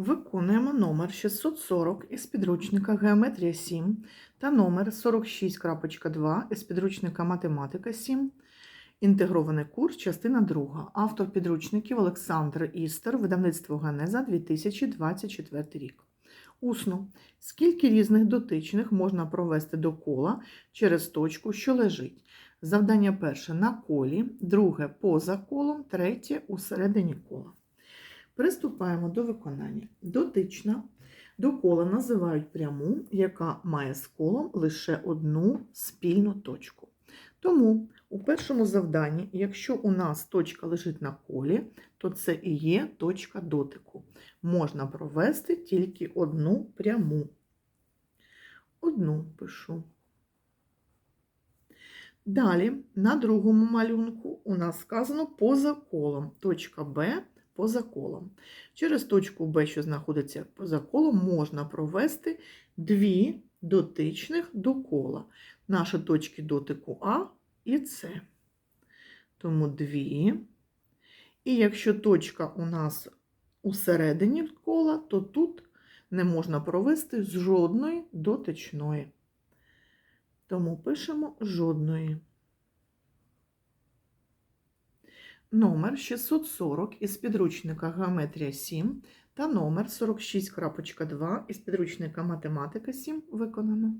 Виконуємо номер 640 із підручника Геометрія 7 та номер 46.2 із підручника Математика 7. Інтегрований курс, частина 2. Автор підручників Олександр Істер, видавництво Генеза 2024 рік. Усно. Скільки різних дотичних можна провести до кола через точку, що лежить? Завдання перше на колі, друге поза колом, третє у середині кола. Приступаємо до виконання. Дотична до кола називають пряму, яка має з колом лише одну спільну точку. Тому у першому завданні, якщо у нас точка лежить на колі, то це і є точка дотику. Можна провести тільки одну пряму. Одну пишу. Далі, на другому малюнку у нас сказано поза колом. Точка Б поза колом. Через точку Б, що знаходиться поза колом, можна провести дві дотичних до кола. Наші точки дотику А і С. Тому дві. І якщо точка у нас усередині кола, то тут не можна провести жодної дотичної. Тому пишемо жодної. Номер 640 із підручника Геометрія 7 та номер 46.2 із підручника Математика 7 виконано.